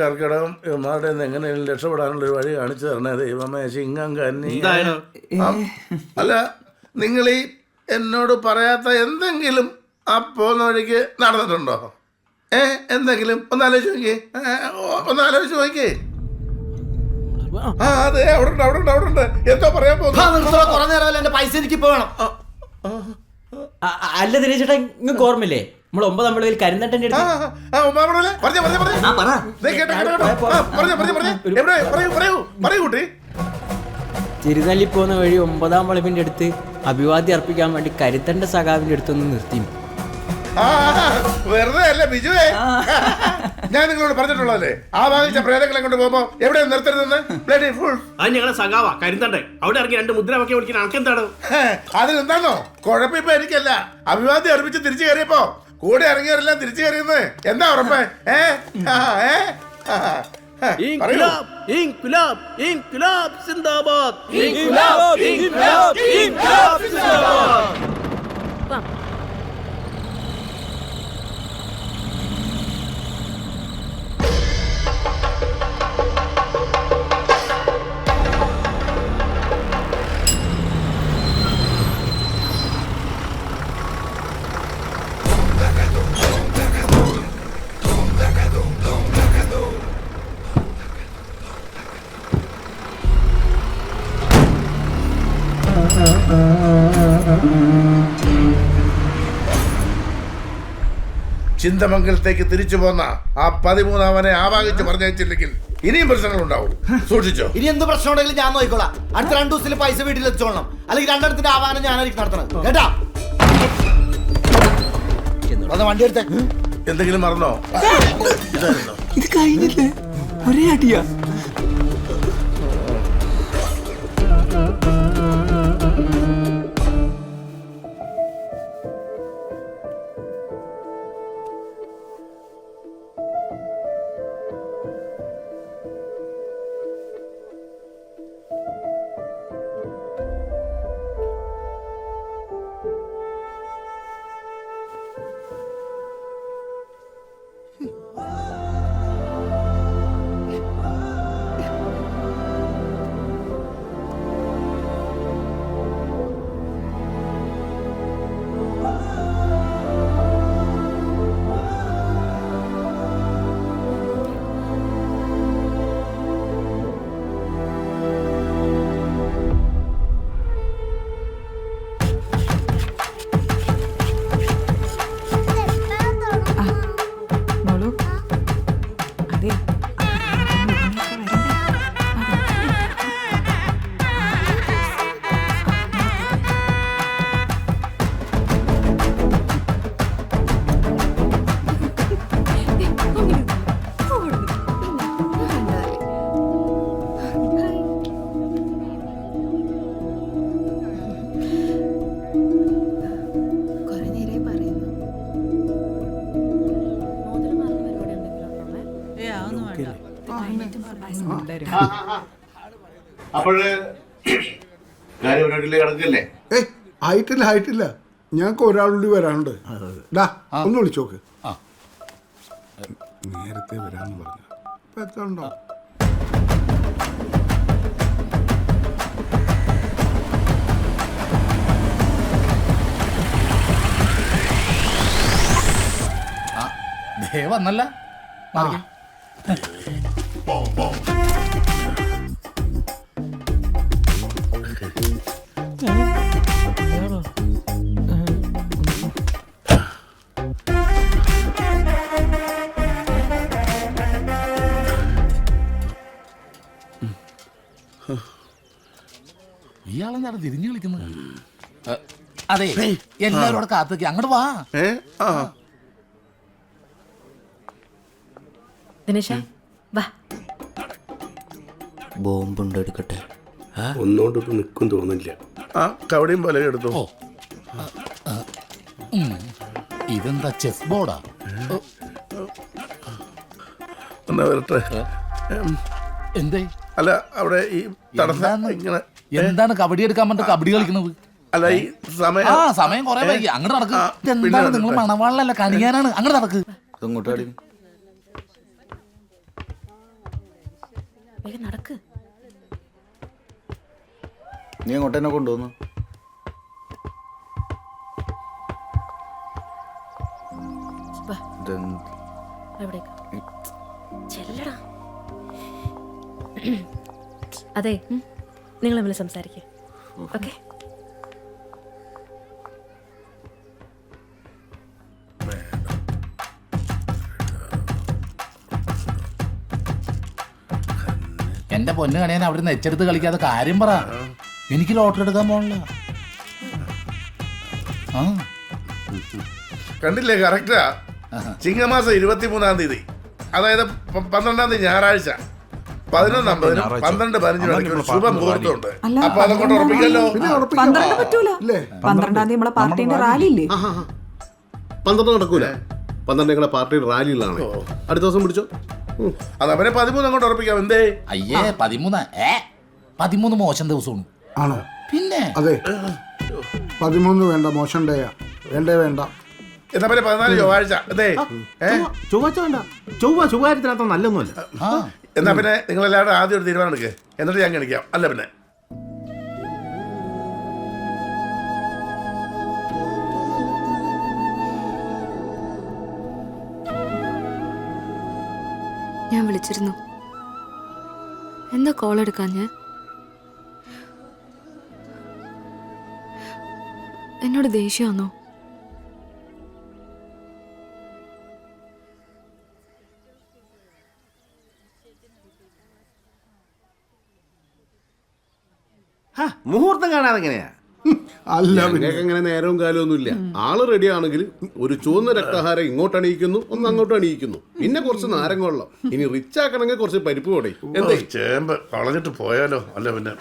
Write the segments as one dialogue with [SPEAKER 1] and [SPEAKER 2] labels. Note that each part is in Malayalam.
[SPEAKER 1] കർക്കിടകം ഇവന്മാരുടെ നിന്ന് എങ്ങനെയും രക്ഷപ്പെടാനുള്ള ഒരു വഴി കാണിച്ചു തരണേ ദൈവമേ. ചിങ്ങം കന്നി. അല്ല നിങ്ങൾ ഈ എന്നോട് പറയാത്ത എന്തെങ്കിലും ആ പോകുന്ന വഴിക്ക് നടന്നിട്ടുണ്ടോ? ഏ എന്തെങ്കിലും? ഒന്നാലോചിച്ച് നോക്കിയേ. ഒന്നാലോചിച്ച് നോക്കിയേ. ആ അതെ അവിടെ ഉണ്ട് അവിടെ ഉണ്ട് അവിടെ ഉണ്ട് എന്തോ പറയാൻ പോകുന്നു
[SPEAKER 2] കുറെ നേരം എന്റെ പൈസ എനിക്ക് പോകണം വേണം?
[SPEAKER 3] അല്ല ദിനേശ് ചേട്ടാ നിങ്ങൾക്ക് ഓർമ്മയില്ലേ? നമ്മൾ ഒമ്പതാം വിളവിൽ കരിന്തട്ടന്റെ തിരുനെല്ലി പോകുന്ന വഴി ഒമ്പതാം വളവിന്റെ അടുത്ത് അഭിവാദ്യം അർപ്പിക്കാൻ വേണ്ടി കരുത്തണ്ട സഖാവിന്റെ അടുത്തൊന്ന് നിർത്തി.
[SPEAKER 1] വെറുതെ അല്ല ബിജുവേ? ഞാൻ നിങ്ങളോട് പറഞ്ഞിട്ടുള്ളതല്ലേ? ആ വാങ്ങിച്ച പ്രേതങ്ങളെ കൊണ്ട് പോകുമ്പോ എവിടെ നിർത്തരുതെന്ന്? ഫുൾ
[SPEAKER 4] അത് ഞങ്ങളെ സഖാവാ കരുത്തണ്ടേ അവിടെ ഇറങ്ങി രണ്ട് മുദ്ര മുദ്രാവാക്യം വിളിക്കുന്ന ആൾക്കെന്താണ്?
[SPEAKER 1] എന്താണോ അതിലെന്താണോ കുഴപ്പമിപ്പോ എനിക്കല്ല. അഭിവാദ്യം അർപ്പിച്ച് തിരിച്ചു കയറിയപ്പോ കൂടെ ഇറങ്ങിയവരെല്ലാം തിരിച്ചു കയറിയെന്ന്. എന്താ ഉറപ്പ്? ഏ? ആ, ഏ? ആ, ആ, പറയൂ.
[SPEAKER 4] ഇൻകുലാബ് ഇൻകുലാബ് ഇൻകുലാബ് സിന്ദാബാദ്. ഇൻകുലാബ് ഇൻകുലാബ് ഇൻകുലാബ്.
[SPEAKER 1] ചിന്തമംഗലത്തേക്ക് തിരിച്ചു പോന്ന ആ പതിമൂന്നാമനെ ആവാഹിച്ച് പറഞ്ഞയച്ചില്ലെങ്കിൽ ഇനിയും പ്രശ്നങ്ങൾ ഉണ്ടാവും സൂക്ഷിച്ചോ.
[SPEAKER 2] ഇനി എന്ത് പ്രശ്നം ഉണ്ടെങ്കിലും ഞാൻ നോക്കിക്കോളാം. അടുത്ത രണ്ടു ദിവസത്തിൽ പൈസ വീട്ടിൽ എത്തിച്ചോളണം. അല്ലെങ്കിൽ രണ്ടിടത്തിന്റെ ഞാൻ ഞാനായിരിക്കും നടത്തണം കേട്ടാ? വന്ന് വണ്ടി എടുത്തേ.
[SPEAKER 1] എന്തെങ്കിലും മറന്നോ?
[SPEAKER 3] ഇത് കഴിഞ്ഞില്ലേ? ഒരേ അടിയാ.
[SPEAKER 1] അപ്പോഴ് കാര്യം ഒരിടത്തിലേക്ക് കിടക്കില്ലേ?
[SPEAKER 5] ഏയ് ആയിട്ടില്ല ആയിട്ടില്ല. ഞങ്ങൾക്ക് ഒരാളുകൂടി വരാനുണ്ട്. ഡാ ഒന്ന് വിളിച്ചോക്ക്. നേരത്തെ വരാന്ന് പറഞ്ഞു ഇപ്പൊ
[SPEAKER 6] ദേ വന്നല്ല. ഇയാളെന്താണ് തിരിഞ്ഞു കളിക്കുന്നത് അതെ എല്ലാരും അവിടെ കാത്തേക്ക്. അങ്ങോട്ട് വാ.
[SPEAKER 7] ദിനേശ വാ.
[SPEAKER 3] ബോംബുണ്ട് എടുക്കട്ടെ.
[SPEAKER 4] ഒന്നുകൊണ്ട് ഇപ്പൊ നിൽക്കും തോന്നില്ല
[SPEAKER 1] ആ കവടിയും പോലെ എടുത്തു.
[SPEAKER 6] ഇതെന്താ ചെസ് ബോർഡാ?
[SPEAKER 1] എന്നാ വരട്ടെ.
[SPEAKER 6] എന്തേ?
[SPEAKER 1] അല്ല അവിടെ ഈ തടസ്സം
[SPEAKER 6] എന്താണ്?
[SPEAKER 1] ഇങ്ങനെ
[SPEAKER 6] എന്താണ് കബഡി എടുക്കാൻ പറഞ്ഞിട്ട് കബഡി കളിക്കുന്നത്
[SPEAKER 1] അല്ല ഈ സമയം
[SPEAKER 6] ആ സമയം കൊറേ വൈകി. അങ്ങോട്ട് നടക്ക്. എന്താണ് നിങ്ങൾ
[SPEAKER 1] നടക്കട്ടെ.
[SPEAKER 6] മണവാളല്ല കണിയാനാണ്. അങ്ങോട്ട് നടക്ക്.
[SPEAKER 2] ഇങ്ങോട്ട് കളി
[SPEAKER 7] നടക്ക്.
[SPEAKER 2] നീ അങ്ങോട്ട് തന്നെ കൊണ്ടുവന്നു?
[SPEAKER 7] എവിടേക്ക്? ചെല്ലടാ. അതെ. നിങ്ങൾ തമ്മിൽ സംസാരിക്കുക ഓക്കെ?
[SPEAKER 6] എന്റെ പൊന്ന് കണിയാൻ അവിടെ നിന്ന് എച്ചെടുത്ത് കളിക്കാതെ കാര്യം പറ. എനിക്ക് ലോട്ടറി എടുക്കാൻ പോണില്ല. ആ.
[SPEAKER 1] കണ്ടില്ലേ കറക്റ്റാ ചിങ്ങമാസം ഇരുപത്തി മൂന്നാം തീയതി. അതായത് പന്ത്രണ്ടാം തീയതി ഞായറാഴ്ച. പതിനൊന്നാം പതിനും പന്ത്രണ്ട് പതിനഞ്ചിനും ഇടയ്ക്ക് ഒരു ശുഭ മുഹൂർത്തമുണ്ട്.
[SPEAKER 8] അല്ല,
[SPEAKER 1] അപ്പൊ അതങ്ങോട്ട് ഉറപ്പിക്കല്ലോ.
[SPEAKER 8] പന്ത്രണ്ട് പറ്റൂല.
[SPEAKER 5] ഇല്ലേ?
[SPEAKER 8] പന്ത്രണ്ടാം തീയതി നമ്മളെ പാർട്ടിന്റെ റാലി ഇല്ലേ
[SPEAKER 9] പന്ത്രണ്ട് നടക്കൂല. പന്ത്രണ്ട് ഞങ്ങളുടെ പാർട്ടിയുടെ റാലിയിലാണ്. അടുത്ത ദിവസം പിടിച്ചോ.
[SPEAKER 1] അത് പതിമൂന്ന് അങ്ങോട്ട് ഉറപ്പിക്കാം. എന്തേ?
[SPEAKER 6] അയ്യേ പതിമൂന്ന്. ഏ? പതിമൂന്ന് മോശം ദിവസമാണ്.
[SPEAKER 5] ആണോ?
[SPEAKER 6] പിന്നെ?
[SPEAKER 5] അതെ. പതിമൂന്ന് വേണ്ട മോശം ഡേയാ. വേണ്ടേ വേണ്ട.
[SPEAKER 1] എന്നാ പിന്നെ പതിനാല് ചൊവ്വാഴ്ച. ഏ?
[SPEAKER 9] ചൊവ്വാഴ്ച വേണ്ട. ചൊവ്വ നല്ലൊന്നുമല്ല.
[SPEAKER 1] എന്നാ പിന്നെ നിങ്ങൾ എല്ലാവരും ആദ്യം ഒരു തീരുമാനം എടുക്കുക എന്നിട്ട് ഞാൻ കാണിക്കാം അല്ല പിന്നെ.
[SPEAKER 10] ഞാൻ വിളിച്ചിരുന്നു. എന്താ കോൾ എടുക്കാഞ്ഞ് എന്നോട് ദേഷ്യമാണോ
[SPEAKER 9] മുഹൂർത്തം കാണാതെ എങ്ങനെയാ?
[SPEAKER 5] അല്ല
[SPEAKER 9] അങ്ങനെ നേരവും കാലവും ഒന്നുമില്ല. ആൾ റെഡി ആണെങ്കിൽ ഒരു ചുവന്ന രക്തഹാരം ഇങ്ങോട്ട് അണിയിക്കുന്നു ഒന്ന് അങ്ങോട്ട് അണിയിക്കുന്നു. പിന്നെ കുറച്ച് നാരങ്ങ വെള്ളം. ഇനി റിച്ച് ആക്കണമെങ്കിൽ കുറച്ച് പരിപ്പ് പൊടി. എന്തേ?
[SPEAKER 1] ചേമ്പ് കളഞ്ഞിട്ട് പോയാലോ? അല്ല പിന്നെ.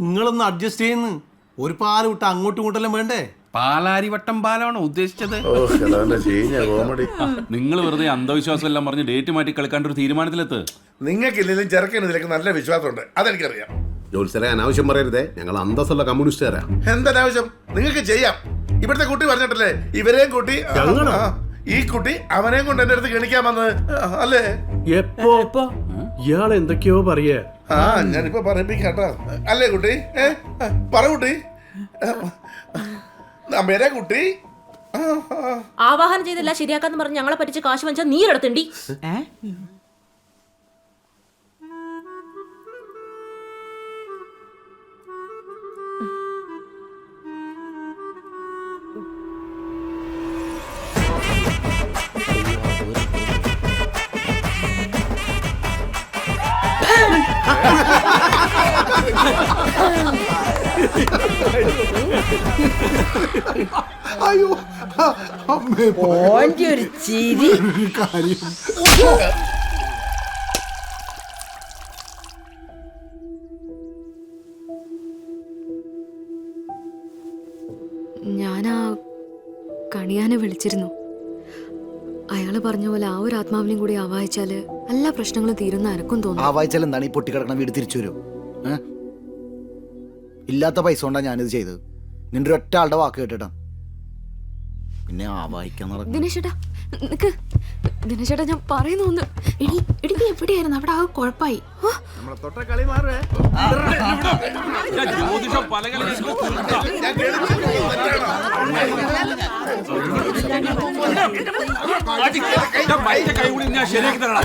[SPEAKER 11] നിങ്ങളൊന്ന് അഡ്ജസ്റ്റ് ചെയ്യുന്നു. ഒരു പാൽ വിട്ട് അങ്ങോട്ടും ഇങ്ങോട്ടെല്ലാം വേണ്ടേ?
[SPEAKER 12] പാലാരിവട്ടം പാലാണ് ഉദ്ദേശിച്ചത്?
[SPEAKER 1] കോമഡി.
[SPEAKER 12] നിങ്ങൾ വെറുതെ അന്ധവിശ്വാസം എല്ലാം പറഞ്ഞ് ഡേറ്റ് മാറ്റി കളിക്കാണ്ട് ഒരു തീരുമാനത്തിലെത്ത്.
[SPEAKER 1] നിങ്ങൾക്കില്ലെങ്കിലും ചെറുക്കന് ഇതിലേക്ക് നല്ല വിശ്വാസമുണ്ട്. അതെനിക്കറിയാം.
[SPEAKER 9] ജോത്സരെ അനാവശ്യം പറയരുതേ. ഞങ്ങൾ അന്തസ്സുള്ള കമ്മ്യൂണിസ്റ്റുകാരാ.
[SPEAKER 1] എന്തനാവശ്യം നിങ്ങൾക്ക് ചെയ്യാം. ഇവിടുത്തെ കുട്ടി പറഞ്ഞിട്ടല്ലേ? ഇവരെയും കൂട്ടി ഈ കുട്ടി അവനെയും കൊണ്ട് എന്റെ അടുത്ത് ഗണിക്കാൻ വന്നത് അല്ലേ?
[SPEAKER 11] എപ്പോ? ഇയാൾ എന്തൊക്കെയോ പറയേ.
[SPEAKER 1] ആ ഞാനിപ്പോ പറയിപ്പിക്കാട്ടോ അല്ലേ കുട്ടി? ഏ പറ കുട്ടി. അമ്മേരെ കുട്ടി.
[SPEAKER 7] ആവാഹനം ചെയ്തില്ല ശരിയാക്കാന്ന് പറഞ്ഞ് ഞങ്ങളെ പറ്റിച്ച് കാശ് വാങ്ങിച്ചാൽ നീ എടുത്തണ്ടി
[SPEAKER 5] അയ്യോ. അമ്മേ
[SPEAKER 3] ഒരു ചിരി.
[SPEAKER 5] ഒരു കാര്യം.
[SPEAKER 10] ഞാൻ ആ കണിയാനെ വിളിച്ചിരുന്നു. അയാൾ പറഞ്ഞ പോലെ ആ ഒരു ആത്മാവിനെയും കൂടി ആവാഹിച്ചാൽ എല്ലാ പ്രശ്നങ്ങളും തീരുന്ന
[SPEAKER 2] ആർക്കും
[SPEAKER 10] തോന്നുന്നു
[SPEAKER 2] ആവാഹിച്ചാൽ എന്താണ് ഈ പൊട്ടിക്കിടക്കണ വീട് തിരിച്ചു വരും? ഇല്ലാത്ത പൈസ കൊണ്ടാണ് ഞാനിത് ചെയ്തത്. നിന്റെ ഒറ്റ ആളുടെ വാക്ക് കേട്ടിട്ടാ. പിന്നെ ആ വായിക്കാൻ നടക്കും
[SPEAKER 10] ദിനേശേട്ടാ നിക്ക്. ദിനേശേട്ടാ ഞാൻ പറയുന്നു ഒന്ന്. എടി എടി നീ എവിടെയായിരുന്നു? അവിടെ ആ കുഴപ്പമായി
[SPEAKER 12] ശരിയാക്കി തരണം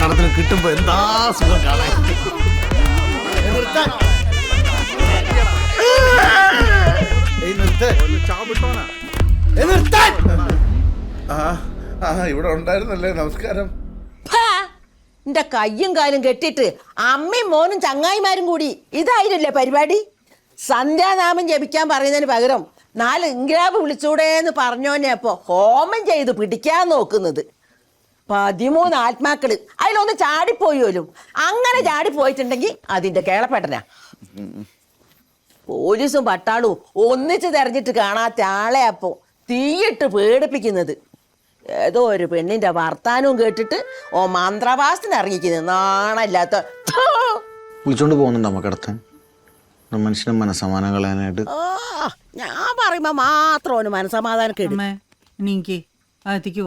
[SPEAKER 3] ബുദ്ധിമുട്ടടാ
[SPEAKER 11] കിട്ടുമ്പോ എന്താ സുഖം കാണാൻ?
[SPEAKER 1] ഇവിടെ ഉണ്ടായിരുന്നല്ലേ നമസ്കാരം.
[SPEAKER 8] എന്റെ കയ്യും കാലും കെട്ടിട്ട് അമ്മയും മോനും ചങ്ങായിമാരും കൂടി ഇതായിരുന്നില്ലേ പരിപാടി? സന്ധ്യാനാമം ജപിക്കാൻ പറയുന്നതിന് പകരം നാല് ഇംഗ്രാബ് വിളിച്ചൂടെ എന്ന് പറഞ്ഞോനെ അപ്പൊ ഹോമം ചെയ്ത് പിടിക്കാൻ നോക്കുന്നത്. പതിമൂന്ന് ആത്മാക്കൾ. അതിലൊന്ന് ചാടിപ്പോയോലും അങ്ങനെ ചാടിപ്പോയിട്ടുണ്ടെങ്കിൽ അതിന്റെ കേളപ്പെട്ടനാ. പോലീസും പട്ടാളും ഒന്നിച്ച് തെരഞ്ഞിട്ട് കാണാത്ത ആളെ അപ്പോ തീയിട്ട് പേടിപ്പിക്കുന്നത്. ഏതോ ഒരു പെണ്ണിന്റെ വർത്താനവും കേട്ടിട്ട് ഓ മന്ത്രവാസത്തിന് ഇറങ്ങിക്കുന്നത് നാണല്ലാത്ത.
[SPEAKER 2] വിളിച്ചോണ്ട് പോകുന്നുണ്ട് മക്കടത്തൻ മനുഷ്യനെ മനസ്സമാനം കളയാനായിട്ട്.
[SPEAKER 8] ഞാൻ പറയുമ്പോ മാത്രം മനസ്സമാധാനം മനസമാധാനം കേടും.
[SPEAKER 13] അമ്മേ എണീക്ക്.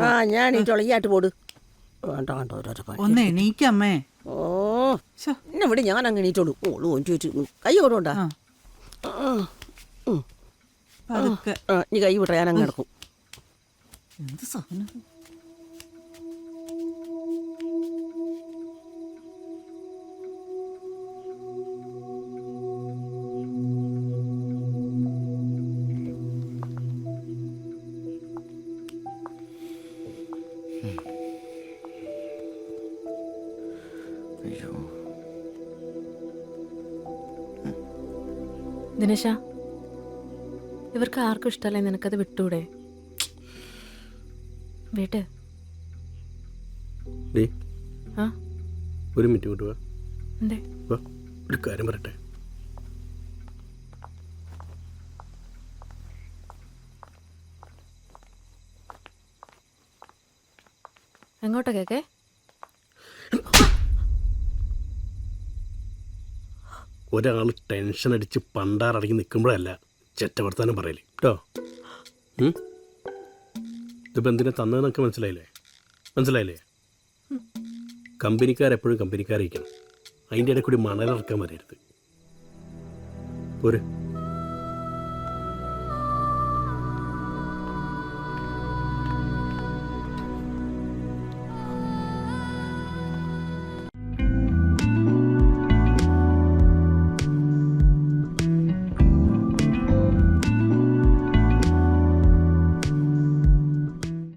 [SPEAKER 8] ആ ഞാൻ ഈ ചൊളിയായിട്ട് പോട്. വേണ്ട വേണ്ട ഓരോരോ പണി.
[SPEAKER 13] ഒന്ന് എണീക്ക് അമ്മേ
[SPEAKER 8] ഓ എന്നെ ഇവിടെ ഞാൻ അങ്ങ് എണീറ്റോളൂ. ഓളൂ ഓൻ ചോദിച്ചു കൈ കൊണ്ടുണ്ടാ
[SPEAKER 13] ആ. പതുക്കെ.
[SPEAKER 8] നീ കൈ വിട്ട ഞാൻ അങ്ങ് കിടക്കും
[SPEAKER 13] എന്ത് സാധനം?
[SPEAKER 7] ദിനേശ ഇവർക്ക് ആർക്കും ഇഷ്ടമല്ലേ നിനക്കത് വിട്ടൂടെ? വീട്ട്. ആ?
[SPEAKER 4] ഒരു മിനിറ്റ് കൊണ്ട് വാ.
[SPEAKER 7] എന്തേ?
[SPEAKER 4] വാ ഒരു കാര്യം പറയട്ടെ.
[SPEAKER 7] എങ്ങോട്ടാ കേക്കേ?
[SPEAKER 4] ഒരാൾ ടെൻഷൻ അടിച്ച് പണ്ടാറടങ്ങി നിൽക്കുമ്പോഴല്ല ചെറ്റവർത്താനം പറയൽ. കേട്ടോ ഇതിപ്പോൾ എന്തിനാ തന്നതെന്നൊക്കെ മനസ്സിലായില്ലേ? മനസ്സിലായില്ലേ? കമ്പനിക്കാരെപ്പോഴും കമ്പനിക്കാരിക്കണം അതിന്റെ ഇടയിൽ കൂടി മണലിറക്കാൻ വരരുത്. പോരെ.